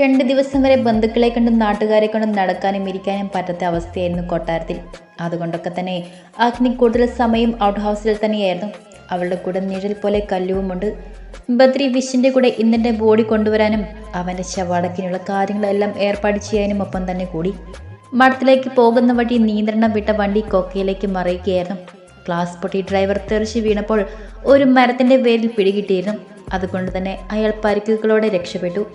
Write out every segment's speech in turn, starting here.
രണ്ട് ദിവസം വരെ ബന്ധുക്കളെ കണ്ടും നാട്ടുകാരെ കണ്ടും നടക്കാനും ഇരിക്കാനും പറ്റാത്ത അവസ്ഥയായിരുന്നു കൊട്ടാരത്തിൽ. അതുകൊണ്ടൊക്കെ തന്നെ അഗ്നി കൂടുതൽ സമയം ഔട്ട് ഹൗസിൽ തന്നെയായിരുന്നു. അവളുടെ കൂടെ നിഴൽ പോലെ കല്ലുവുമുണ്ട്. ബദ്രി വിഷിന്റെ കൂടെ ഇന്നിന്റെ ബോഡി കൊണ്ടുവരാനും അവന്റെ ശവാടക്കിനുള്ള കാര്യങ്ങളെല്ലാം ഏർപ്പാട് ചെയ്യാനും ഒപ്പം തന്നെ കൂടി. മഠത്തിലേക്ക് പോകുന്ന വഴി നിയന്ത്രണം വിട്ട വണ്ടി കൊക്കയിലേക്ക് മറിയുകയായിരുന്നു. ക്ലാസ് പൊട്ടി ഡ്രൈവർ തെറിച്ച് വീണപ്പോൾ ഒരു മരത്തിന്റെ പേരിൽ പിടികിട്ടിയിരുന്നു. അതുകൊണ്ട് തന്നെ അയാൾ പരിക്കുകളോടെ രക്ഷപ്പെട്ടു.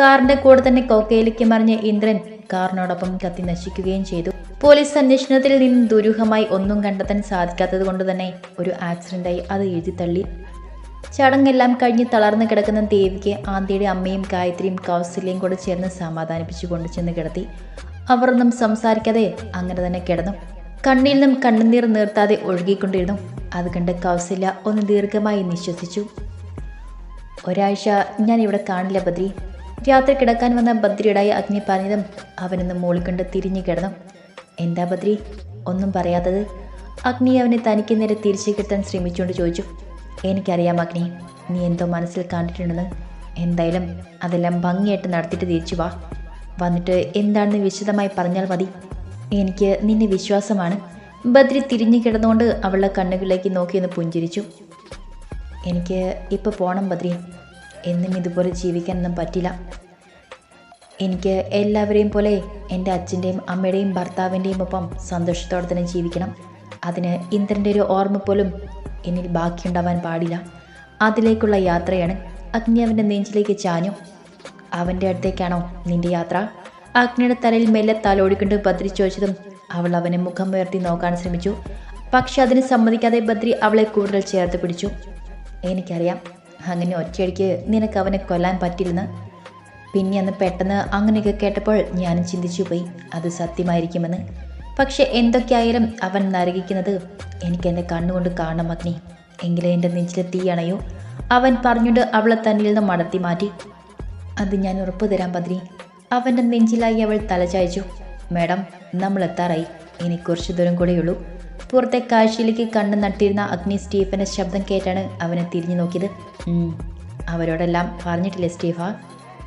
കാറിന്റെ കൂടെ തന്നെ കോക്കയിലേക്ക് മറിഞ്ഞ ഇന്ദ്രൻ കാറിനോടൊപ്പം കത്തി നശിക്കുകയും ചെയ്തു. പോലീസ് അന്വേഷണത്തിൽ നിന്നും ദുരൂഹമായി ഒന്നും കണ്ടെത്താൻ സാധിക്കാത്തത് കൊണ്ട് തന്നെ ഒരു ആക്സിഡന്റായി അത് എഴുതി തള്ളി. ചടങ്ങെല്ലാം കഴിഞ്ഞ് തളർന്നു കിടക്കുന്ന ദേവിക്ക് ആന്തിയുടെ അമ്മയും ഗായത്രിയും കൗസല്യയും കൂടെ ചേർന്ന് സമാധാനിപ്പിച്ചു കൊണ്ടുചെന്ന് കിടത്തി. അവർ ഒന്നും സംസാരിക്കാതെ അങ്ങനെ തന്നെ കിടന്നു. കണ്ണിൽ നിന്നും കണ്ണുനീർ നിർത്താതെ ഒഴുകിക്കൊണ്ടിരുന്നു. അത് കണ്ട് കൗസല്യ ഒന്ന് ദീർഘമായി നിശ്വസിച്ചു. ഒരാഴ്ച ഞാൻ ഇവിടെ കാണില്ല ബദ്രി. രാത്രി കിടക്കാൻ വന്ന ബദ്രിയുടായി അഗ്നി പറഞ്ഞതും അവനൊന്ന് മൂളിക്കൊണ്ട് തിരിഞ്ഞു കിടന്നു. എന്താ ബദ്രി? ഒന്നും പറയാത്തത്? അഗ്നി അവനെ തനിക്ക് നേരെ തിരിച്ചു കിട്ടാൻ ശ്രമിച്ചുകൊണ്ട് ചോദിച്ചു. എനിക്കറിയാം അഗ്നി നീ എന്തോ മനസ്സിൽ കണ്ടിട്ടുണ്ടെന്ന്. എന്തായാലും അതെല്ലാം ഭംഗിയായിട്ട് നടത്തിയിട്ട് തിരിച്ചു വാ. വന്നിട്ട് എന്താണെന്ന് വിശദമായി പറഞ്ഞാൽ മതി. എനിക്ക് നിന്നെ വിശ്വാസമാണ്. ബദ്രി തിരിഞ്ഞു കിടന്നുകൊണ്ട് അവളുടെ കണ്ണുകളിലേക്ക് നോക്കിയൊന്ന് പുഞ്ചിരിച്ചു. എനിക്ക് ഇപ്പോൾ പോണം ബദ്രി. എന്നും ഇതുപോലെ ജീവിക്കാനൊന്നും പറ്റില്ല. എനിക്ക് എല്ലാവരെയും പോലെ എന്റെ അച്ഛന്റെയും അമ്മയുടെയും ഭർത്താവിന്റെയും ഒപ്പം സന്തോഷത്തോടെ തന്നെ ജീവിക്കണം. അതിന് ഇന്ദ്രന്റെ ഒരു ഓർമ്മ പോലും എന്നിൽ ബാക്കിയുണ്ടാവാൻ പാടില്ല. അതിലേക്കുള്ള യാത്രയാണ് അഗ്നി അവന്റെ നെഞ്ചിലേക്ക് ചാഞ്ഞു. അവന്റെ അടുത്തേക്കാണോ നിന്റെ യാത്ര? അഗ്നിയുടെ തലയിൽ മെല്ലെ തലോടിക്കൊണ്ട് ബദ്രി ചോദിച്ചതും അവൾ അവനെ മുഖം ഉയർത്തി നോക്കാൻ ശ്രമിച്ചു. പക്ഷെ അതിന് സമ്മതിക്കാതെ ബദ്രി അവളെ കൂടുതൽ ചേർത്ത് പിടിച്ചു. എനിക്കറിയാം. അങ്ങനെ ഒറ്റയടിക്ക് നിനക്ക് അവനെ കൊല്ലാൻ പറ്റില്ലെന്ന്. പിന്നെ അന്ന് പെട്ടെന്ന് അങ്ങനെയൊക്കെ കേട്ടപ്പോൾ ഞാനും ചിന്തിച്ചു പോയി. അത് സത്യമായിരിക്കുമെന്ന്. പക്ഷെ എന്തൊക്കെയായാലും അവൻ നരകിക്കുന്നത് എനിക്ക് എന്റെ കണ്ണുകൊണ്ട് കാണണം അഗ്നി എങ്കിലേ എന്റെ നെഞ്ചിലെ തീയണയോ അവൻ പറഞ്ഞുകൊണ്ട് അവളെ തന്നിൽ നിന്ന് മടത്തി മാറ്റി. അത് ഞാൻ ഉറപ്പ് തരാൻ ബദ്രി അവന്റെ നെഞ്ചിലായി അവൾ തലചായച്ചു മാഡം നമ്മൾ എത്താറായി ഇനി കുറച്ച് ദൂരം കൂടെയുള്ളൂ. പുറത്തെ കാഴ്ചയിലേക്ക് കണ്ണു നട്ടിരുന്ന അഗ്നി സ്റ്റീഫന്റെ ശബ്ദം കേട്ടാണ് അവനെ തിരിഞ്ഞു നോക്കിയത്. "ഉം, അവരോടെല്ലാം പറഞ്ഞിട്ടില്ലേ സ്റ്റീഫ?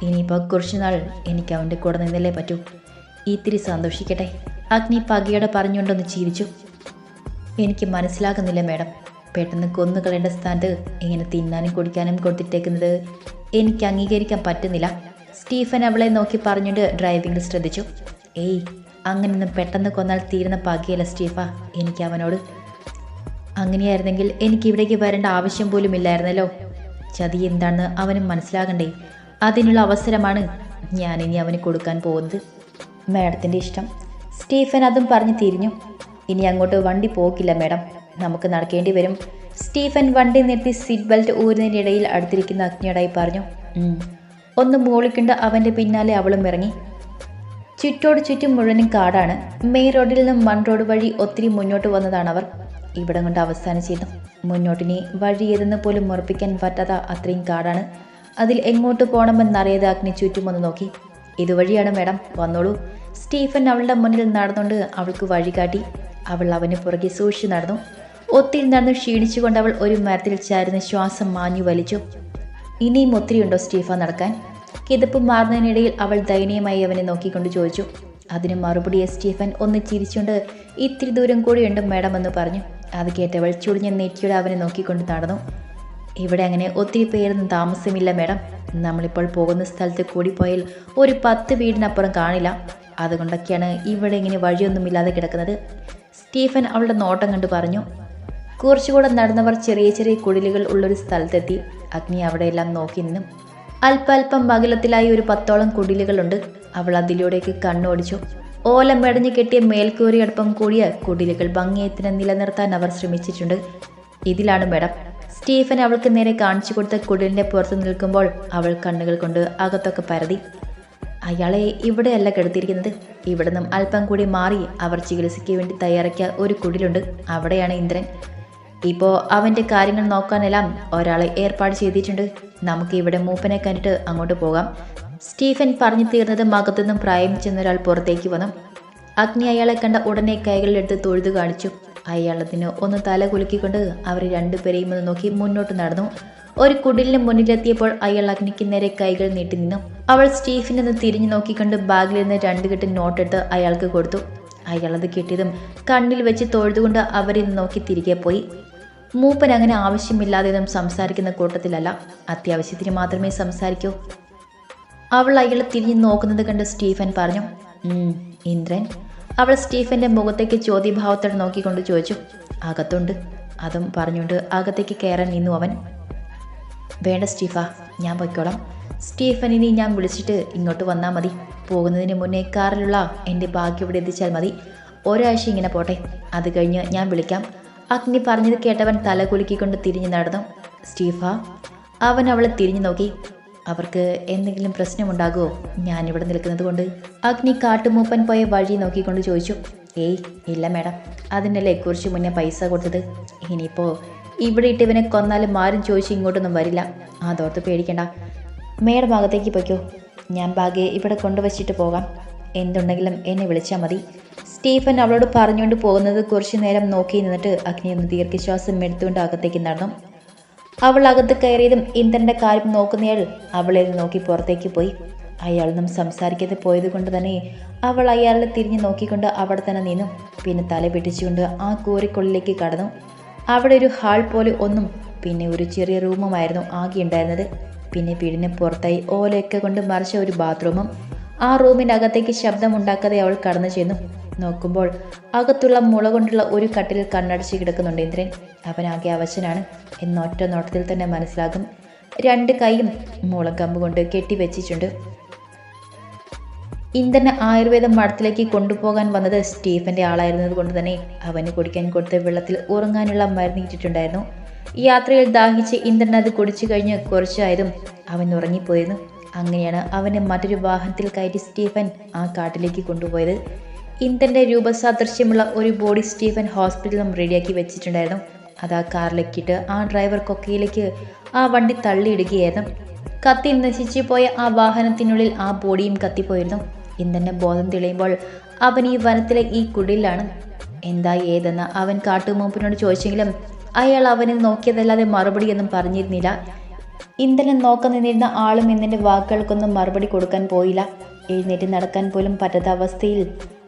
ഇനിയിപ്പോൾ കുറച്ച് നാൾ എനിക്ക് അവന്റെ കൂടെ നിന്നല്ലേ പറ്റൂ. ഇത്തിരി സന്തോഷിക്കട്ടെ. അഗ്നി പകയോടെ പറഞ്ഞുകൊണ്ടൊന്ന് ചിരിച്ചു. എനിക്ക് മനസ്സിലാകുന്നില്ല മേഡം. പെട്ടെന്ന് കൊന്നുകളേണ്ട സ്ഥാനത്ത് ഇങ്ങനെ തിന്നാനും കുടിക്കാനും കൊടുത്തിട്ടേക്കുന്നത് എനിക്ക് അംഗീകരിക്കാൻ പറ്റുന്നില്ല. സ്റ്റീഫൻ അവളെ നോക്കി പറഞ്ഞുകൊണ്ട് ഡ്രൈവിംഗിൽ ശ്രദ്ധിച്ചു. ഏയ് അങ്ങനെയൊന്നും പെട്ടെന്ന് കൊന്നാൽ തീരുന്ന പകയല്ല സ്റ്റീഫ? എനിക്ക് അവനോട്. അങ്ങനെയായിരുന്നെങ്കിൽ എനിക്ക് ഇവിടേക്ക് വരേണ്ട ആവശ്യം പോലും ഇല്ലായിരുന്നല്ലോ. ചതി എന്താണെന്ന് അവനും മനസ്സിലാകണ്ടേ. അതിനുള്ള അവസരമാണ് ഞാൻ ഇനി അവന് കൊടുക്കാൻ പോകുന്നത്. മാഡത്തിന്റെ ഇഷ്ടം. സ്റ്റീഫൻ അതും പറഞ്ഞ് തിരിഞ്ഞു. ഇനി അങ്ങോട്ട് വണ്ടി പോക്കില്ല മാഡം. നമുക്ക് നടക്കേണ്ടി വരും. സ്റ്റീഫൻ വണ്ടി നിർത്തി സീറ്റ് ബെൽറ്റ് ഊരുന്നതിനിടയിൽ അടുത്തിരിക്കുന്ന അഗ്നിയോടായി പറഞ്ഞു ഒന്ന് മോളിക്കൊണ്ട് അവന്റെ പിന്നാലെ അവളും ഇറങ്ങി. ചുറ്റോട് ചുറ്റും മുഴുവനും കാടാണ്. മെയിൻ റോഡിൽ നിന്നും മൺ റോഡ് വഴി ഒത്തിരി മുന്നോട്ട് വന്നതാണ് അവർ. ഇവിടം കൊണ്ട് അവസാനിച്ചിരുന്നു മുന്നോട്ടിനി വഴി ഏതെന്ന് പോലും ഉറപ്പിക്കാൻ പറ്റാത്ത അത്രയും കാടാണ്. അതിൽ എങ്ങോട്ട് പോകണമെന്നറിയാതെ അഗ്നി ചുറ്റും ഒന്ന് നോക്കി. ഇതുവഴിയാണ് മേഡം വന്നോളൂ. സ്റ്റീഫൻ അവളുടെ മുന്നിൽ നടന്നുകൊണ്ട് അവൾക്ക് വഴി കാട്ടി. അവൾ അവന് പുറകെ സൂക്ഷിച്ചു നടന്നു. ഒത്തിരി നടന്ന് ക്ഷീണിച്ചുകൊണ്ട് അവൾ ഒരു മരത്തിൽ ചാരുന്ന ശ്വാസം മാഞ്ഞു വലിച്ചു. ഇനിയും ഒത്തിരിയുണ്ടോ സ്റ്റീഫ നടക്കാൻ? കിതപ്പ് മാറുന്നതിനിടയിൽ അവൾ ദയനീയമായി അവനെ നോക്കിക്കൊണ്ട് ചോദിച്ചു. അതിന് മറുപടി സ്റ്റീഫൻ ഒന്ന് ചിരിച്ചുകൊണ്ട് ഇത്തിരി ദൂരം കൂടിയുണ്ട് മാഡം എന്ന് പറഞ്ഞു. അത് കേട്ടവൾ ചുളിഞ്ഞ നെറ്റിയുടെ അവനെ നോക്കിക്കൊണ്ട് നടന്നു. ഇവിടെ അങ്ങനെ ഒത്തിരി പേരൊന്നും താമസമില്ല മാഡം. നമ്മളിപ്പോൾ പോകുന്ന സ്ഥലത്ത് കൂടി പോയാൽ ഒരു പത്ത് വീടിനപ്പുറം കാണില്ല. അതുകൊണ്ടൊക്കെയാണ് ഇവിടെ ഇങ്ങനെ വഴിയൊന്നുമില്ലാതെ കിടക്കുന്നത്. സ്റ്റീഫൻ അവളുടെ നോട്ടം കണ്ട് പറഞ്ഞു. കുറച്ചുകൂടെ നടന്നവർ ചെറിയ ചെറിയ കുടിലുകൾ ഉള്ളൊരു സ്ഥലത്തെത്തി. അഗ്നി അവിടെയെല്ലാം നോക്കി നിന്നു. അല്പാൽപ്പം അകലത്തിലായി ഒരു പത്തോളം കുടിലുകളുണ്ട്. അവൾ അതിലൂടേക്ക് കണ്ണോടിച്ചു. ഓലം മെടഞ്ഞു കെട്ടിയ മേൽക്കൂരിയടുപ്പം കൂടിയ കുടിലുകൾ ഭംഗിയത്തിന് നിലനിർത്താൻ അവർ ശ്രമിച്ചിട്ടുണ്ട്. ഇതിലാണ് മേഡം സ്റ്റീഫൻ അവൾക്ക് നേരെ കാണിച്ചു കൊടുത്ത കുടിലിന്റെ പുറത്ത് നിൽക്കുമ്പോൾ അവൾ കണ്ണുകൾ കൊണ്ട് അകത്തൊക്കെ പരതി. അയാളെ ഇവിടെയല്ല കിടത്തിയിരിക്കുന്നത്. ഇവിടെ നിന്നും അല്പം കൂടി മാറി അവർ ചികിത്സയ്ക്ക് വേണ്ടി തയ്യാറാക്കിയ ഒരു കുടിലുണ്ട്. അവിടെയാണ് ഇന്ദ്രൻ. ഇപ്പോൾ അവന്റെ കാര്യങ്ങൾ നോക്കാനെല്ലാം ഒരാളെ ഏർപ്പാട് ചെയ്തിട്ടുണ്ട്. നമുക്ക് ഇവിടെ മൂപ്പനെ കണ്ടിട്ട് അങ്ങോട്ട് പോകാം. സ്റ്റീഫൻ പറഞ്ഞു തീർന്നത് മകത്തുനിന്നും പ്രായം ചെന്നൊരാൾ പുറത്തേക്ക് വന്നു. അഗ്നി അയാളെ കണ്ട ഉടനെ കൈകളിലെടുത്ത് തൊഴുതു കാണിച്ചു. അയാളതിന് ഒന്ന് തല കുലുക്കിക്കൊണ്ട് അവർ രണ്ടുപേരെയും ഒന്ന് നോക്കി മുന്നോട്ട് നടന്നു. ഒരു കുടിലിന് മുന്നിലെത്തിയപ്പോൾ അയാൾ അഗ്നിക്ക് നേരെ കൈകൾ നീട്ടി നിന്നു. അവൾ സ്റ്റീഫിനെ തിരിഞ്ഞു നോക്കിക്കൊണ്ട് നിന്ന് രണ്ട് കെട്ട് നോട്ടെടുത്ത് അയാൾക്ക് കൊടുത്തു. അയാളത് കിട്ടിയതും കണ്ണിൽ വെച്ച് തൊഴുതുകൊണ്ട് അവരിൽ നോക്കി തിരികെ പോയി. മൂപ്പൻ അങ്ങനെ ആവശ്യമില്ലാതെയൊന്നും സംസാരിക്കുന്ന കൂട്ടത്തിലല്ല. അത്യാവശ്യത്തിന് മാത്രമേ സംസാരിക്കൂ. അവൾ അയാളെ തിരിഞ്ഞു നോക്കുന്നത് കണ്ട് സ്റ്റീഫൻ പറഞ്ഞു "ഉം, ഇന്ദ്രൻ. അവൾ സ്റ്റീഫന്റെ മുഖത്തേക്ക് ചോദ്യഭാവത്തോടെ നോക്കിക്കൊണ്ട് ചോദിച്ചു അകത്തുണ്ട്? അതും പറഞ്ഞുകൊണ്ട് അകത്തേക്ക് കയറാൻ നിന്നു അവൻ. വേണ്ട സ്റ്റീഫ ഞാൻ പൊയ്ക്കോളാം. സ്റ്റീഫനിനെ ഞാൻ വിളിച്ചിട്ട് ഇങ്ങോട്ട് വന്നാൽ മതി. പോകുന്നതിന് മുന്നേ കാറിലുള്ള എന്റെ ബാക്കി ഇവിടെ എത്തിച്ചാൽ മതി. ഒരാഴ്ച ഇങ്ങനെ പോട്ടെ. അത് കഴിഞ്ഞ് ഞാൻ വിളിക്കാം. അഗ്നി പറഞ്ഞത് കേട്ടവൻ തല കുലുക്കിക്കൊണ്ട് തിരിഞ്ഞു നടന്നു. സ്റ്റീഫ അവൻ അവളെ തിരിഞ്ഞു നോക്കി. അവർക്ക് എന്തെങ്കിലും പ്രശ്നമുണ്ടാകുമോ ഞാനിവിടെ നിൽക്കുന്നത് കൊണ്ട് അഗ്നി കാട്ടുമൂപ്പൻ പോയ വഴി നോക്കിക്കൊണ്ട് ചോദിച്ചു. ഏയ് ഇല്ല മേഡം. അതിനല്ലേ കുറച്ച് മുന്നേ പൈസ കൊടുത്തത്. ഇനിയിപ്പോൾ ഇവിടെ ഇട്ട് ഇവനെ കൊന്നാലും ആരും ചോദിച്ച് ഇങ്ങോട്ടൊന്നും വരില്ല. അതോർത്ത് പേടിക്കണ്ട. മേഡം ഭാഗത്തേക്ക് പൊയ്ക്കോ. ഞാൻ ബാഗ് ഇവിടെ കൊണ്ടുവച്ചിട്ട് പോകാം. എന്തുണ്ടെങ്കിലും എന്നെ വിളിച്ചാൽ മതി. സ്റ്റീഫൻ അവളോട് പറഞ്ഞുകൊണ്ട് പോകുന്നത് കുറച്ചു നേരം നോക്കി നിന്നിട്ട് അഗ്നി ഒന്ന് ദീർഘശ്വാസം എടുത്തുകൊണ്ട് അകത്തേക്ക് നടന്നു. അവൾ അകത്ത് കയറിയതും ഇന്ദ്രന്റെ കാര്യം നോക്കുന്നയാൾ അവളെ നോക്കി പുറത്തേക്ക് പോയി. അയാളൊന്നും സംസാരിക്കാതെ പോയത് കൊണ്ട് തന്നെ അവൾ അയാളെ തിരിഞ്ഞു നോക്കിക്കൊണ്ട് അവിടെ തന്നെ നിന്നു. പിന്നെ തല പിടിച്ചുകൊണ്ട് ആ കൂരയ്ക്കുള്ളിലേക്ക് കടന്നു. അവിടെ ഒരു ഹാൾ പോലെ ഒന്നും പിന്നെ ഒരു ചെറിയ റൂമുമായിരുന്നു ആകെ ഉണ്ടായിരുന്നത്. പിന്നെ വീടിന് പുറത്തായി ഓലയൊക്കെ കൊണ്ട് മറിച്ച ഒരു ബാത്റൂമും ആ റൂമിന്റെ അകത്തേക്ക് ശബ്ദമുണ്ടാക്കാതെ അവൾ കടന്നു ചെന്നു. നോക്കുമ്പോൾ അകത്തുള്ള മുള കൊണ്ടുള്ള ഒരു കട്ടിൽ കണ്ണടച്ച് കിടക്കുന്നുണ്ട് ഇന്ദ്രൻ. അവനാകെ അവശനാണ്. എന്നൊറ്റ നോട്ടത്തിൽ തന്നെ മനസ്സിലാകും. രണ്ട് കൈയും മുളക്കമ്പ് കൊണ്ട് കെട്ടിവെച്ചിട്ടുണ്ട് ഇന്ദ്രനെ ആയുർവേദം മഠത്തിലേക്ക് കൊണ്ടുപോകാൻ വന്നത് സ്റ്റീഫന്റെ ആളായിരുന്നത് കൊണ്ട് തന്നെ അവന് കുടിക്കാൻ കൊടുത്ത വെള്ളത്തിൽ ഉറങ്ങാനുള്ള മരുന്ന് ഇട്ടിട്ടുണ്ടായിരുന്നു. യാത്രയിൽ ദാഹിച്ച് ഇന്ദ്രൻ അത് കുടിച്ചു കഴിഞ്ഞ് കുറച്ചായതും അവൻ ഉറങ്ങിപ്പോയിരുന്നു. അങ്ങനെയാണ് അവനെ മറ്റൊരു വാഹനത്തിൽ കയറ്റി സ്റ്റീഫൻ ആ കാട്ടിലേക്ക് കൊണ്ടുപോയത്. ഇന്ദ്രന്റെ രൂപസാദൃശ്യമുള്ള ഒരു ബോഡി സ്റ്റീഫൻ ഹോസ്പിറ്റലും റെഡിയാക്കി വെച്ചിട്ടുണ്ടായിരുന്നു. അത് ആ കാറിലേക്കിട്ട് ആ ഡ്രൈവർ കൊക്കയിലേക്ക് ആ വണ്ടി തള്ളിയിടുകയായിരുന്നു. കത്തി നശിച്ചു പോയ ആ വാഹനത്തിനുള്ളിൽ ആ ബോഡിയും കത്തിപ്പോയിരുന്നു. ഇന്ദ്രന്റെ ബോധം തെളിയുമ്പോൾ അവൻ ഈ വനത്തിലെ ഈ കുടിലാണ്. എന്താ ഏതെന്ന് അവൻ കാട്ടുമൂപ്പിനോട് ചോദിച്ചെങ്കിലും അയാൾ അവനെ നോക്കിയതല്ലാതെ മറുപടിയൊന്നും പറഞ്ഞിരുന്നില്ല. ഇന്ദ്രനെ നോക്കാൻ നിന്നിരുന്ന ആളും ഇന്നിന്റെ വാക്കുകൾക്കൊന്നും മറുപടി കൊടുക്കാൻ പോയില്ല. എഴുന്നേറ്റ് നടക്കാൻ പോലും പറ്റാത്ത അവസ്ഥയിൽ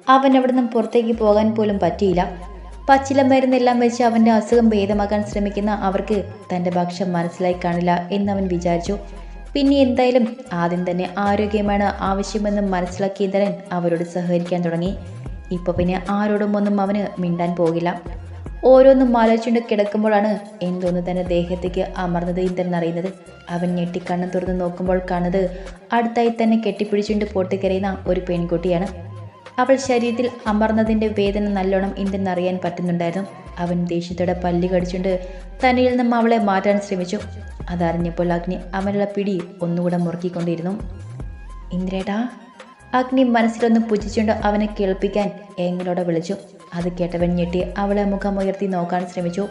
അവൻ അവിടെ നിന്നും പുറത്തേക്ക് പോകാൻ പോലും പറ്റിയില്ല. പച്ചില മരുന്നെല്ലാം വെച്ച് അവന്റെ അസുഖം ഭേദമാക്കാൻ ശ്രമിക്കുന്ന അവർക്ക് തന്റെ ഭക്ഷ്യം മനസ്സിലായി കാണില്ല എന്നവൻ വിചാരിച്ചു. പിന്നെ എന്തായാലും ആദ്യം തന്നെ ആരോഗ്യമാണ് ആവശ്യമെന്ന് മനസ്സിലാക്കിയ ഇന്ദ്രൻ അവരോട് സഹകരിക്കാൻ തുടങ്ങി. ഇപ്പോൾ പിന്നെ ആരോടും ഒന്നും അവന് മിണ്ടാൻ പോകില്ല. ഓരോന്നും ആലോചിച്ചുകൊണ്ട് കിടക്കുമ്പോഴാണ് എന്തോന്ന് തന്റെ ദേഹത്തേക്ക് അമർന്നത് ഇന്ദ്രൻ അറിയുന്നത്. അവൻ ഞെട്ടിക്കണ്ണം തുറന്ന് നോക്കുമ്പോൾ കാണുന്നത് അടുത്തായി തന്നെ കെട്ടിപ്പിടിച്ചുകൊണ്ട് പൊട്ടിക്കരയുന്ന ഒരു പെൺകുട്ടിയാണ്. അവൾ ശരീരത്തിൽ അമർന്നതിന്റെ വേദന നല്ലോണം ഇന്ദ്രൻ അറിയാൻ പറ്റുന്നുണ്ടായിരുന്നു. അവൻ ദേഷ്യത്തോടെ പല്ലി കടിച്ചുകൊണ്ട് തന്നിൽ നിന്നും അവളെ മാറ്റാൻ ശ്രമിച്ചു. അതറിഞ്ഞപ്പോൾ അഗ്നി അവനുള്ള പിടി ഒന്നുകൂടെ മുറുക്കിക്കൊണ്ടിരുന്നു. ഇന്ദ്രേട്ടാ അഗ്നി മനസ്സിലൊന്ന് പുച്ഛിച്ചുകൊണ്ട് അവനെ കേൾപ്പിക്കാൻ ഏങ്ങലോടെ വിളിച്ചു. അത് കേട്ടവൻ ഞെട്ടി അവളെ മുഖമുയർത്തി നോക്കാൻ ശ്രമിച്ചു.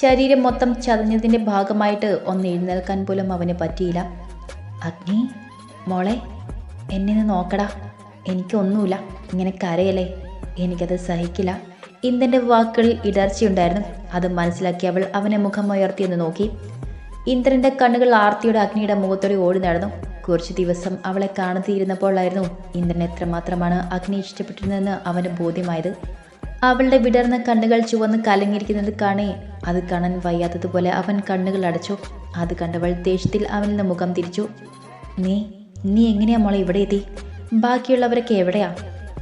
ശരീരം മൊത്തം ചതഞ്ഞതിന്റെ ഭാഗമായിട്ട് ഒന്ന് എഴുന്നേൽക്കാൻ പോലും അവന് പറ്റിയില്ല. അഗ്നി മോളെ എന്നെ നോക്കടാ. എനിക്കൊന്നുമില്ല. ഇങ്ങനെ കരയല്ലേ? എനിക്കത് സഹിക്കില്ല. ഇന്ദന്റെ വാക്കുകളിൽ ഇടർച്ചയുണ്ടായിരുന്നു. അത് മനസ്സിലാക്കി അവൾ അവനെ മുഖമുയർത്തി ഉയർത്തിയെന്ന് നോക്കി. ഇന്ദ്രന്റെ കണ്ണുകൾ ആർത്തിയുടെ അഗ്നിയുടെ മുഖത്തോടെ ഓടി നടന്നു. കുറച്ച് ദിവസം അവളെ കാണാതിരുന്നപ്പോഴായിരുന്നു ഇന്ദ്രൻ എത്രമാത്രമാണ് അഗ്നി ഇഷ്ടപ്പെട്ടിരുന്നതെന്ന് അവന് ബോധ്യമായത്. അവളുടെ വിടർന്ന കണ്ണുകൾ ചുവന്ന് കലങ്ങിയിരിക്കുന്നത് കാണേ അത് കാണാൻ വയ്യാത്തതുപോലെ അവൻ കണ്ണുകൾ അടച്ചു. അത് കണ്ടവൾ ദേഷ്യത്തിൽ അവനിൽ നിന്ന് മുഖം തിരിച്ചു. നീ നീ എങ്ങനെയാ മോളെ ഇവിടെ എത്തി? ബാക്കിയുള്ളവരൊക്കെ എവിടെയാ?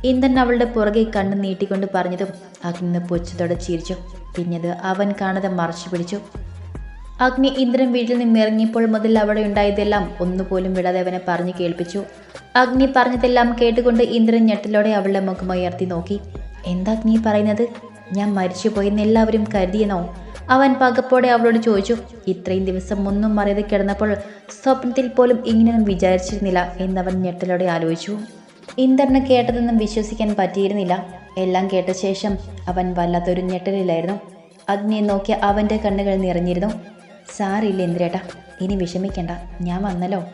ഇന്ദ്രൻ അവളുടെ പുറകെ കണ്ണ് നീട്ടിക്കൊണ്ട് പറഞ്ഞതും അഗ്നി പൊച്ചത്തോടെ ചിരിച്ചു. പിന്നീട് അവൻ കാണാതെ മറച്ചു പിടിച്ചു. അഗ്നി ഇന്ദ്രൻ വീട്ടിൽ നിന്ന് ഇറങ്ങിയപ്പോൾ മുതൽ അവിടെ ഉണ്ടായതെല്ലാം ഒന്നുപോലും വിടാതെ പറഞ്ഞു കേൾപ്പിച്ചു. അഗ്നി പറഞ്ഞതെല്ലാം കേട്ടുകൊണ്ട് ഇന്ദ്രൻ ഞെട്ടലോടെ അവളുടെ മുഖമുയർത്തി നോക്കി. എന്താ അഗ്നി പറയുന്നത്? ഞാൻ മരിച്ചുപോയെന്ന് എല്ലാവരും കരുതിയെന്നോ? അവൻ പകപ്പോടെ അവളോട് ചോദിച്ചു. ഇത്രയും ദിവസം ഒന്നും അറിയാതെ കിടന്നപ്പോൾ സ്വപ്നത്തിൽ പോലും ഇങ്ങനെയൊന്നും വിചാരിച്ചിരുന്നില്ല എന്നവൻ ഞെട്ടലോടെ ആലോചിച്ചു. ഇന്ദ്രന് കേട്ടതൊന്നും വിശ്വസിക്കാൻ പറ്റിയിരുന്നില്ല. എല്ലാം കേട്ട ശേഷം അവൻ വല്ലാത്തൊരു ഞെട്ടലിലായിരുന്നു. അഗ്നിയെ നോക്കി അവന്റെ കണ്ണുകൾ നിറഞ്ഞിരുന്നു. സാറില്ല ഇന്ദ്രേട്ടാ? ഇനി വിഷമിക്കണ്ട. ഞാൻ വന്നല്ലോ.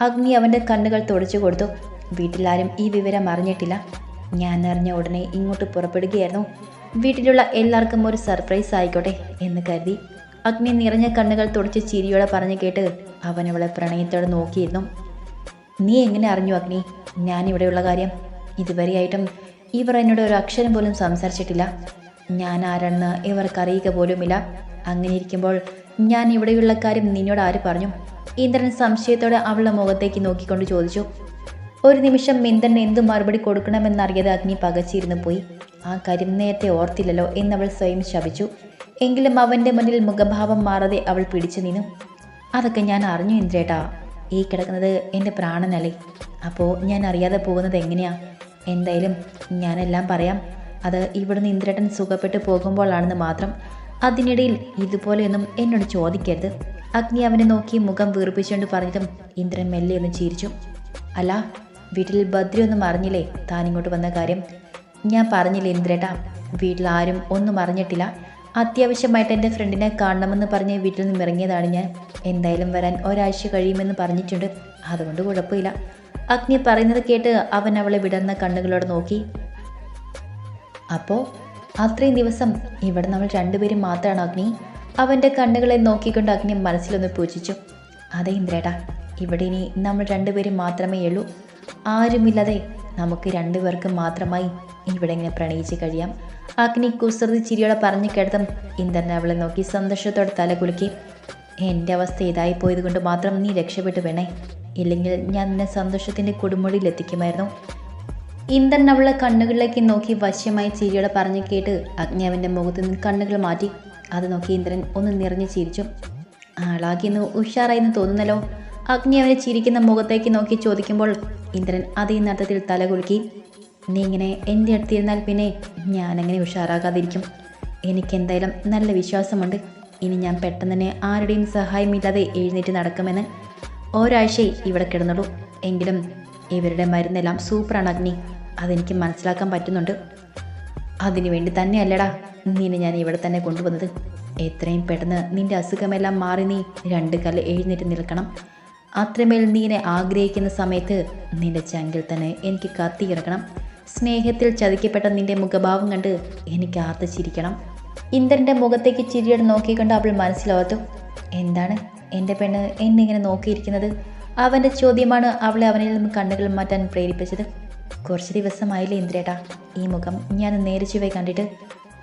അഗ്നി അവന്റെ കണ്ണുകൾ തുടച്ചു കൊടുത്തു. വീട്ടിലാരും ഈ വിവരം അറിഞ്ഞിട്ടില്ല. ഞാൻ അറിഞ്ഞ ഉടനെ ഇങ്ങോട്ട് പുറപ്പെടുകയായിരുന്നു. വീട്ടിലുള്ള എല്ലാവർക്കും ഒരു സർപ്രൈസ് ആയിക്കോട്ടെ എന്ന് കരുതി. അഗ്നി നിറഞ്ഞ കണ്ണുകൾ തുടച്ച് ചിരിയോടെ പറഞ്ഞു കേട്ട് അവൻ അവളെ പ്രണയത്തോടെ നോക്കിയിരുന്നു. നീ എങ്ങനെ അറിഞ്ഞു അഗ്നി? ഞാനിവിടെയുള്ള കാര്യം. ഇതുവരെയായിട്ടും ഇവർ എന്നോട് ഒരു അക്ഷരം പോലും സംസാരിച്ചിട്ടില്ല. ഞാൻ ആരാണെന്ന് ഇവർക്ക് അറിയുക പോലുമില്ല. അങ്ങനെ ഇരിക്കുമ്പോൾ ഞാൻ ഇവിടെയുള്ള കാര്യം നിന്നോട് ആര് പറഞ്ഞു? ഇന്ദ്രൻ സംശയത്തോടെ അവളുടെ മുഖത്തേക്ക് നോക്കിക്കൊണ്ട് ചോദിച്ചു. ഒരു നിമിഷം ഇന്ദ്രൻ എന്തു മറുപടി കൊടുക്കണമെന്നറിയാതെ അഗ്നി പകച്ചിരുന്നു പോയി. ആ കാര്യം നേരത്തെ ഓർത്തില്ലല്ലോ എന്നവൾ സ്വയം ശപിച്ചു. എങ്കിലും അവന്റെ മുന്നിൽ മുഖഭാവം മാറാതെ അവൾ പിടിച്ചു നിന്നു. അതൊക്കെ ഞാൻ അറിഞ്ഞു ഇന്ദ്രേട്ടാ. ഈ കിടക്കുന്നത് എന്റെ പ്രാണനല്ലേ. അപ്പോൾ ഞാൻ അറിയാതെ പോകുന്നത് എങ്ങനെയാ? എന്തായാലും ഞാനെല്ലാം പറയാം. അത് ഇവിടുന്ന് ഇന്ദ്രേട്ടൻ സുഖപ്പെട്ട് പോകുമ്പോഴാണെന്ന് മാത്രം. അതിനിടയിൽ ഇതുപോലെയൊന്നും എന്നോട് ചോദിക്കരുത്. അഗ്നി അവനെ നോക്കി മുഖം വീർപ്പിച്ചുകൊണ്ട് പറഞ്ഞതും ഇന്ദ്രൻ മെല്ലെ ഒന്ന് ചിരിച്ചു. അല്ല വീട്ടിൽ ബദ്രി ഒന്നും അറിഞ്ഞില്ലേ? താനിങ്ങോട്ട് വന്ന കാര്യം? ഞാൻ പറഞ്ഞില്ലേ ഇന്ദ്രേട്ടാ വീട്ടിൽ ആരും ഒന്നും അറിഞ്ഞിട്ടില്ല. അത്യാവശ്യമായിട്ട് എന്റെ ഫ്രണ്ടിനെ കാണണമെന്ന് പറഞ്ഞ് വീട്ടിൽ നിന്നും ഇറങ്ങിയതാണ് ഞാൻ. എന്തായാലും വരാൻ ഒരാഴ്ച കഴിയുമെന്ന് പറഞ്ഞിട്ടുണ്ട്. അതുകൊണ്ട് കുഴപ്പമില്ല. അഗ്നി പറയുന്നത് കേട്ട് അവൻ അവളെ വിടർന്ന കണ്ണുകളോട് നോക്കി. അപ്പോൾ അത്രയും ദിവസം ഇവിടെ നമ്മൾ രണ്ടുപേരും മാത്രമാണ് അഗ്നി? അവന്റെ കണ്ണുകളെ നോക്കിക്കൊണ്ട് അഗ്നി മനസ്സിലൊന്ന് പൂജിച്ചു. അതെ ഇന്ദ്രേട്ടാ ഇവിടെ ഇനി നമ്മൾ രണ്ടുപേരും മാത്രമേ ഉള്ളൂ. ആരുമില്ലാതെ നമുക്ക് രണ്ടുപേർക്ക് മാത്രമായി ഇവിടെ ഇങ്ങനെ പ്രണയിച്ച് കഴിയാം. അഗ്നി കുസൃതി ചിരിയോടെ പറഞ്ഞു കേട്ടതും ഇന്ദ്രൻ അവളെ നോക്കി സന്തോഷത്തോടെ തല കുലുക്കി. എന്റെ അവസ്ഥ ഇതായി പോയത് കൊണ്ട് മാത്രം നീ രക്ഷപ്പെട്ടു വേണേ. ഇല്ലെങ്കിൽ ഞാൻ നിന്നെ സന്തോഷത്തിന്റെ കൊടുമുടിയിൽ എത്തിക്കുമായിരുന്നു ഇന്ദ്രൻ അവളെ കണ്ണുകളിലേക്ക് നോക്കി വശ്യമായി ചിരിയോടെ പറഞ്ഞു കേട്ട് അഗ്നി അവന്റെ മുഖത്ത് നിന്ന് കണ്ണുകൾ മാറ്റി. അത് നോക്കി ഇന്ദ്രൻ ഒന്ന് നിറഞ്ഞു ചിരിച്ചു. ആളാകിന്ന് ഉഷാറായെന്ന് തോന്നുന്നല്ലോ? അഗ്നി അവനെ ചിരിക്കുന്ന മുഖത്തേക്ക് നോക്കി ചോദിക്കുമ്പോൾ ഇന്ദ്രൻ അതേ നടത്തത്തിൽ തല കുലുക്കി. നീ ഇങ്ങനെ എന്റെ അടുത്തിരുന്നാൽ പിന്നെ ഞാനങ്ങനെ ഉഷാറാകാതിരിക്കും? എനിക്കെന്തായാലും നല്ല വിശ്വാസമുണ്ട്. ഇനി ഞാൻ പെട്ടെന്ന് തന്നെ ആരുടെയും സഹായമില്ലാതെ എഴുന്നേറ്റ് നടക്കുമെന്ന്. ഒരാഴ്ച ഇവിടെ കിടന്നുള്ളൂ. എങ്കിലും ഇവരുടെ മരുന്നെല്ലാം സൂപ്പറാണ് അഗ്നി. അതെനിക്ക് മനസ്സിലാക്കാൻ പറ്റുന്നുണ്ട്. അതിനു വേണ്ടി തന്നെയല്ലടാ നിന്നെ ഞാൻ ഇവിടെ തന്നെ കൊണ്ടുവന്നത്. എത്രയും പെട്ടെന്ന് നിന്റെ അസുഖമെല്ലാം മാറി നീ രണ്ട് കല്ല് എഴുന്നേറ്റ് നിൽക്കണം. അത്രമേൽ നീനെ ആഗ്രഹിക്കുന്ന സമയത്ത് നിന്റെ ചങ്കിൽ തന്നെ എനിക്ക് കത്തി കത്തിയിറക്കണം സ്നേഹത്തിൽ ചതിക്കപ്പെട്ട നിന്റെ മുഖഭാവം കണ്ട് എനിക്ക് ആർത്ത് ചിരിക്കണം. ഇന്ദ്രന്റെ മുഖത്തേക്ക് ചിരിയോട് നോക്കിക്കൊണ്ട് അവൾ മനസ്സിലോർത്തു. എന്താണ് എന്റെ പെണ്ണ് എന്നെ ഇങ്ങനെ നോക്കിയിരിക്കുന്നത്? അവന്റെ ചോദ്യമാണ് അവളെ അവനിൽ നിന്നും കണ്ണുകൾ മാറ്റാൻ പ്രേരിപ്പിച്ചത്. കുറച്ച് ദിവസമായില്ലേ ഇന്ദ്രേട്ടാ. ഈ മുഖം ഞാൻ നേരിച്ചുവേ കണ്ടിട്ട്.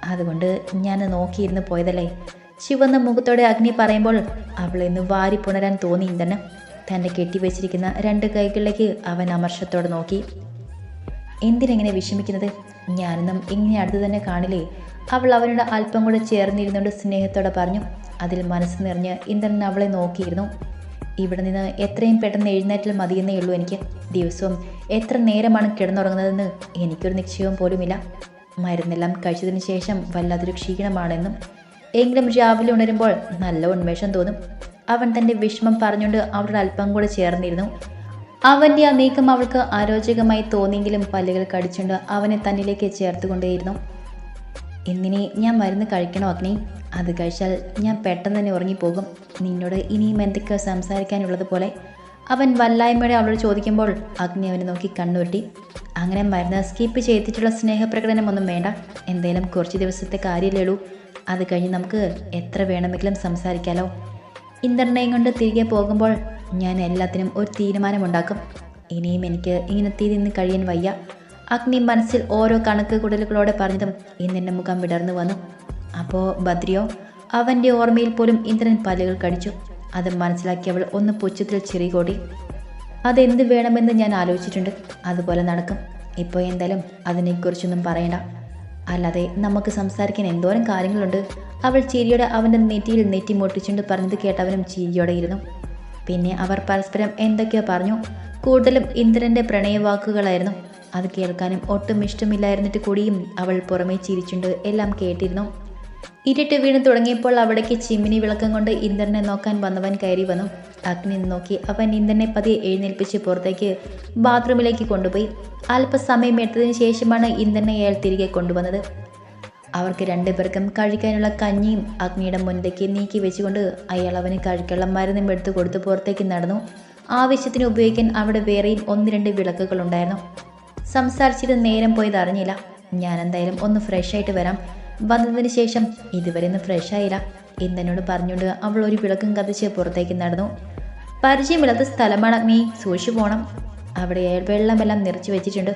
അതുകൊണ്ട് ഞാൻ നോക്കിയിരുന്ന് പോയതല്ലേ. ചുവന്ന മുഖത്തോടെ അഗ്നി പറയുമ്പോൾ അവളെന്ന് വാരി പുണരാൻ തോന്നി ഇന്ദ്രന്. തന്നെ കെട്ടിവെച്ചിരിക്കുന്ന രണ്ട് കൈകളിലേക്ക് അവൻ അമർഷത്തോടെ നോക്കി. എന്തിനെങ്ങനെ വിഷമിക്കുന്നത്? ഞാനൊന്നും ഇങ്ങനെ അടുത്ത് തന്നെ കാണില്ലേ? അവൾ അവനോട് അല്പം കൂടെ ചേർന്നിരുന്നുകൊണ്ട് സ്നേഹത്തോടെ പറഞ്ഞു. അതിൽ മനസ്സ് നിറഞ്ഞ് ഇന്ദ്രൻ അവളെ നോക്കിയിരുന്നു. ഇവിടെ നിന്ന് എത്രയും പെട്ടെന്ന് എഴുന്നേറ്റാൽ മതിയെന്നേ ഉള്ളൂ എനിക്ക്. ദിവസവും എത്ര നേരമാണ് കിടന്നുറങ്ങുന്നതെന്ന് എനിക്കൊരു നിശ്ചയവും പോലുമില്ല. മരുന്നെല്ലാം കഴിച്ചതിന് ശേഷം വല്ലാതൊരു ക്ഷീണമാണെന്നും എങ്കിലും രാവിലെ ഉണരുമ്പോൾ നല്ല ഉന്മേഷം തോന്നും. അവൻ തന്റെ വിഷമം പറഞ്ഞുകൊണ്ട് അവളുടെ അല്പം കൂടെ ചേർന്നിരുന്നു. അവന്റെ ആ നീക്കം അവൾക്ക് അരോചകമായി തോന്നിയെങ്കിലും പല്ലുകൾ കടിച്ചുകൊണ്ട് അവനെ തന്നിലേക്ക് ചേർത്തുകൊണ്ടേയിരുന്നു. ഇന്നിനി ഞാൻ മരുന്ന് കഴിക്കണോ അഗ്നി? അത് കഴിച്ചാൽ ഞാൻ പെട്ടെന്ന് തന്നെ ഉറങ്ങിപ്പോകും. നിന്നോട് ഇനിയും എന്തൊക്കെ സംസാരിക്കാനുള്ളതുപോലെ അവൻ വല്ലായ്മയുടെ അവളോട് ചോദിക്കുമ്പോൾ അഗ്നി അവനെ നോക്കി കണ്ണുവെട്ടി അങ്ങനെ മരുന്ന് സ്കിപ്പ് ചെയ്തിട്ടുള്ള സ്നേഹപ്രകടനമൊന്നും വേണ്ട. എന്തേലും കുറച്ച് ദിവസത്തെ കാര്യമില്ലേളൂ അത് കഴിഞ്ഞ് നമുക്ക് എത്ര വേണമെങ്കിലും സംസാരിക്കാലോ. ഇന്ദ്രനെയും കൊണ്ട് തിരികെ പോകുമ്പോൾ ഞാൻ എല്ലാത്തിനും ഒരു തീരുമാനമുണ്ടാക്കും. ഇനിയും എനിക്ക് ഇങ്ങനെ തിരിഞ്ഞ് കഴിയാൻ വയ്യ. അഗ്നി മനസ്സിൽ ഓരോ കണക്ക് കുടലുകളോടെ പറഞ്ഞതും ഇന്ദ്രന്റെ മുഖം വിടർന്നു വന്നു. അപ്പോൾ ബദ്രിയോ അവന്റെ ഓർമ്മയിൽ പോലും ഇന്ദ്രൻ പല്ലുകൾ കടിച്ചു. അത് മനസ്സിലാക്കി അവൾ ഒന്ന് പുച്ഛത്തിൽ ചിറികൂടി അതെന്ത് വേണമെന്ന് ഞാൻ ആലോചിച്ചിട്ടുണ്ട്. അതുപോലെ നടക്കും. ഇപ്പോൾ എന്തായാലും അതിനെക്കുറിച്ചൊന്നും പറയണ്ട. അല്ലാതെ നമുക്ക് സംസാരിക്കാൻ എന്തോരം കാര്യങ്ങളുണ്ട്. അവൾ ചിരിയോടെ അവന്റെ നെറ്റിയിൽ നെറ്റി മുട്ടിച്ചുകൊണ്ട് പറഞ്ഞത് കേട്ടവനും ചിരിയോടെ ഇരുന്നു. പിന്നെ അവർ പരസ്പരം എന്തൊക്കെയോ പറഞ്ഞു. കൂടുതലും ഇന്ദ്രന്റെ പ്രണയവാക്കുകളായിരുന്നു. അത് കേൾക്കാനും ഒട്ടും ഇഷ്ടമില്ലായിരുന്നിട്ട് കൂടിയും അവൾ പുറമേ ചിരിച്ചുണ്ട്. എല്ലാം കേട്ടിരുന്നു. ഇരുട്ട് വീണ് തുടങ്ങിയപ്പോൾ അവിടേക്ക് ചിമ്മിനി വിളക്കം കൊണ്ട് ഇന്ദ്രനെ നോക്കാൻ വന്നവൻ കയറി വന്നു. അഗ്നി നോക്കി അവൻ ഇന്ദ്രനെ പതിയെ എഴുന്നേൽപ്പിച്ച് പുറത്തേക്ക് ബാത്റൂമിലേക്ക് കൊണ്ടുപോയി. അല്പസമയം എടുത്തതിന് ശേഷമാണ് ഇന്ദ്രനെ അയാൾ തിരികെ കൊണ്ടുവന്നത്. അവർക്ക് രണ്ടുപേർക്കും കഴിക്കാനുള്ള കഞ്ഞിയും അഗ്നിയുടെ മുൻപേക്ക് നീക്കി വെച്ചുകൊണ്ട് അയാൾ അവന് കഴിക്കാനുള്ള മരുന്നും എടുത്തു കൊടുത്ത് പുറത്തേക്ക് നടന്നു. ആവശ്യത്തിന് ഉപയോഗിക്കാൻ അവിടെ വേറെയും ഒന്ന് രണ്ട് വിളക്കുകളുണ്ടായിരുന്നു സംസാരിച്ചിട്ട് നേരം പോയത് അറിഞ്ഞില്ല. ഞാൻ എന്തായാലും ഒന്ന് ഫ്രഷ് ആയിട്ട് വരാം. വന്നതിന് ശേഷം ഇതുവരെ ഒന്ന് ഫ്രഷ് ആയില്ല. ഇന്നെന്നോട് പറഞ്ഞുകൊണ്ട് അവൾ ഒരു വിളക്കും കത്തിച്ച് പുറത്തേക്ക് നടന്നു. പരിചയമില്ലാത്ത സ്ഥലമാണ് നീ സൂക്ഷിച്ചു പോകണം അവിടെ വെള്ളമെല്ലാം നിറച്ചു വെച്ചിട്ടുണ്ട്.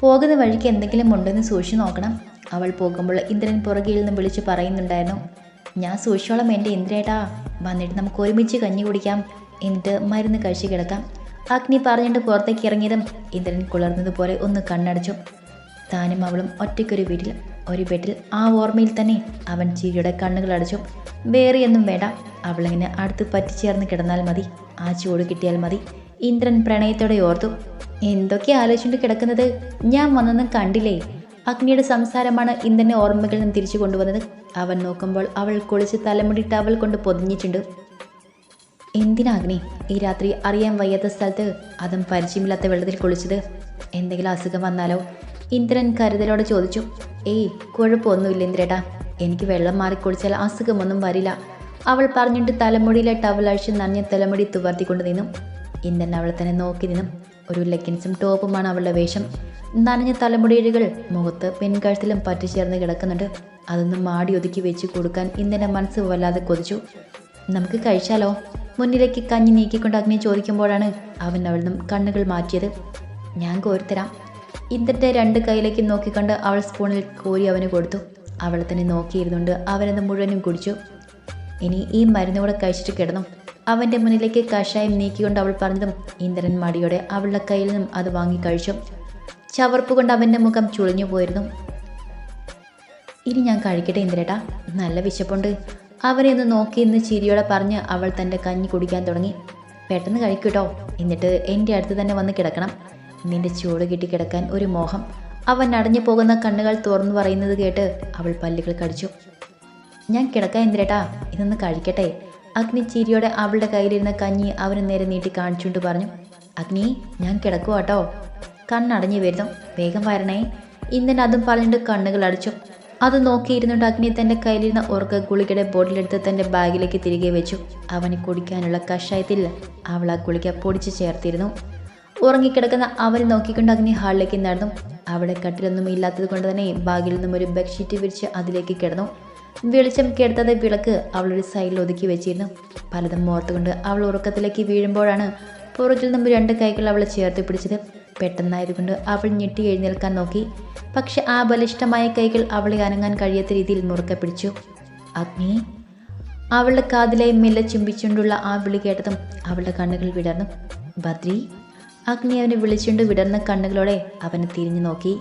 പോകുന്ന വഴിക്ക് എന്തെങ്കിലും ഉണ്ടെന്ന് സൂക്ഷിച്ചു നോക്കണം. അവൾ പോകുമ്പോൾ ഇന്ദ്രൻ പുറകിൽ നിന്ന് വിളിച്ച് പറയുന്നുണ്ടായിരുന്നു. ഞാൻ സൂക്ഷിച്ചോളം എന്റെ ഇന്ദ്രേട്ടാ. വന്നിട്ട് നമുക്ക് ഒരുമിച്ച് കഞ്ഞി കുടിക്കാം. എന്നിട്ട് മരുന്ന് കഴിച്ച് കിടക്കാം. അഗ്നി പറഞ്ഞിട്ട് പുറത്തേക്ക് ഇറങ്ങിയതും ഇന്ദ്രൻ കുളർന്നതുപോലെ ഒന്ന് കണ്ണടച്ചു. താനും അവളും ഒറ്റയ്ക്കൊരു വീട്ടിൽ ഒരു ബെഡിൽ ആ ഓർമ്മയിൽ തന്നെ അവൻ ചിരിയുടെ കണ്ണുകൾ അടച്ചു. വേറെയൊന്നും വേണ്ട അവളിങ്ങനെ അടുത്ത് പറ്റിച്ചേർന്ന് കിടന്നാൽ മതി ആ ചൂട് കിട്ടിയാൽ മതി ഇന്ദ്രൻ പ്രണയത്തോടെ ഓർത്തു. എന്തൊക്കെ ആലോചിച്ചുകൊണ്ട് കിടക്കുന്നത്? ഞാൻ വന്നൊന്നും കണ്ടില്ലേ? അഗ്നിയുടെ സംസാരമാണ് ഇന്ദ്രനെ ഓർമ്മകളിൽ നിന്ന് തിരിച്ചു കൊണ്ടുവന്നത്. അവൻ നോക്കുമ്പോൾ അവൾ കുളിച്ച് തലമുടി ടവൽ കൊണ്ട് പൊതിഞ്ഞിട്ടുണ്ട്. എന്തിനാ അഗ്നി? ഈ രാത്രി അറിയാൻ വയ്യാത്ത സ്ഥലത്ത് അതും പരിചയമില്ലാത്ത വെള്ളത്തിൽ കുളിച്ചത് എന്തെങ്കിലും അസുഖം വന്നാലോ? ഇന്ദ്രൻ കരുതലോടെ ചോദിച്ചു. ഏയ് കുഴപ്പമൊന്നുമില്ല ഇന്ദ്രേട്ടാ. എനിക്ക് വെള്ളം മാറി കുളിച്ചാൽ അസുഖമൊന്നും വരില്ല. അവൾ പറഞ്ഞിട്ട് തലമുടിയിലെ ടവൽ അഴിച്ച് നനഞ്ഞ തലമുടി തുവർത്തിക്കൊണ്ട് നിന്നു. ഇന്ദ്രൻ അവളെ തന്നെ നോക്കി നിന്നു. ഒരു ലെഗിൻസും ടോപ്പുമാണ് അവളുടെ വേഷം. നനഞ്ഞ തലമുടിയിഴകൾ മുഖത്ത് പെൺകഴുത്തിലും പറ്റിച്ചേർന്ന് കിടക്കുന്നുണ്ട്. അതൊന്നും മാടി ഒതുക്കി വെച്ച് കൊടുക്കാൻ ഇന്ദ്രന്റെ മനസ്സ് വല്ലാതെ കൊതിച്ചു. നമുക്ക് കഴിച്ചാലോ? മുന്നിലേക്ക് കഞ്ഞി നീക്കിക്കൊണ്ട് അഗ്നി ചോദിക്കുമ്പോഴാണ് അവൻ അവൾ നിന്നും കണ്ണുകൾ മാറ്റിയത്. ഞാൻ കോരിത്തരാം. ഇന്ദ്രന്റെ രണ്ട് കൈയിലേക്ക് നോക്കിക്കൊണ്ട് അവൾ സ്പൂണിൽ കോരി അവന് കൊടുത്തു. അവളെ തന്നെ നോക്കിയിരുന്നുകൊണ്ട് അവനത് മുഴുവനും കുടിച്ചു. ഇനി ഈ മരുന്ന് കൂടെ കഴിച്ചിട്ട് കിടന്നു. അവന്റെ മുന്നിലേക്ക് കഷായം നീക്കിക്കൊണ്ട് അവൾ പറഞ്ഞതും ഇന്ദ്രൻ മടിയോടെ അവളുടെ കയ്യിൽ നിന്നും അത് വാങ്ങി കഴിച്ചു. ചവർപ്പ് കൊണ്ട് അവന്റെ മുഖം ചുളിഞ്ഞു പോയിരുന്നു. ഇനി ഞാൻ കഴിക്കട്ടെ ഇന്ദ്രേട്ടാ. നല്ല വിശപ്പുണ്ട്. അവനെ ഒന്ന് നോക്കി ഇന്ന് ചിരിയോടെ പറഞ്ഞ് അവൾ തന്റെ കഞ്ഞി കുടിക്കാൻ തുടങ്ങി. പെട്ടെന്ന് കഴിക്കൂട്ടോ. എന്നിട്ട് എന്റെ അടുത്ത് തന്നെ വന്ന് കിടക്കണം. നിന്റെ ചൂട് കിട്ടി കിടക്കാൻ ഒരു മോഹം. അവൻ അടഞ്ഞു പോകുന്ന കണ്ണുകൾ തുറന്നു പറയുന്നത് കേട്ട് അവൾ പല്ലുകൾ കടിച്ചു. ഞാൻ കിടക്കാൻ എന്തിരേട്ടാ ഇതൊന്ന് കഴിക്കട്ടെ. അഗ്നി ചിരിയോടെ അവളുടെ കയ്യിലിരുന്ന കഞ്ഞി അവന് നേരെ നീട്ടി കാണിച്ചുകൊണ്ട് പറഞ്ഞു. അഗ്നി ഞാൻ കിടക്കുവാട്ടോ. കണ്ണടഞ്ഞു വരുന്നു. വേഗം വരണേ. ഇന്നലെ അതും പറഞ്ഞിട്ട് കണ്ണുകൾ അടിച്ചു. അത് നോക്കിയിരുന്നുകൊണ്ട് അഗ്നി തന്റെ കയ്യിലിരുന്ന ഉറക്ക ഗുളികയുടെ ബോട്ടിലെടുത്ത് തന്റെ ബാഗിലേക്ക് തിരികെ വെച്ചു. അവന് കുടിക്കാനുള്ള കഷായത്തിൽ അവൾ ആ ഗുളിക പൊടിച്ച് ചേർത്തിരുന്നു. ഉറങ്ങിക്കിടക്കുന്ന അവനെ നോക്കിക്കൊണ്ട് അഗ്നി ഹാളിലേക്ക് നടന്നു. അവിടെ കട്ടിലൊന്നും ഇല്ലാത്തത് കൊണ്ട് തന്നെ ബാഗിൽ നിന്നും ഒരു ബെഡ്ഷീറ്റ് വിരിച്ച് അതിലേക്ക് കിടന്നു. വെളിച്ചം കെടുത്തത് വിളക്ക് അവളൊരു സൈഡിൽ ഒതുക്കി വെച്ചിരുന്നു. പലതും ഓർത്തുകൊണ്ട് അവൾ ഉറക്കത്തിലേക്ക് വീഴുമ്പോഴാണ് പുറകിൽ നിന്നും രണ്ട് കൈകൾ അവളെ ചേർത്ത് പിടിച്ചത്. പെട്ടെന്നായതുകൊണ്ട് അവൾ ഞെട്ടി എഴുന്നേൽക്കാൻ നോക്കി. പക്ഷെ ആ ബലിഷ്ഠമായ കൈകൾ അവളെ അനങ്ങാൻ കഴിയാത്ത രീതിയിൽ മുറുക്കെ പിടിച്ചു. അഗ്നി? അവളുടെ കാതിലായി മെല്ലെ ചുംബിച്ചുകൊണ്ടുള്ള ആ വിളി കേട്ടതും അവളുടെ കണ്ണുകൾ വിടർന്നു. ബദ്രി? അഗ്നി അവനെ വിളിച്ചുകൊണ്ട് വിടർന്ന കണ്ണുകളോടെ അവനെ തിരിഞ്ഞു നോക്കി.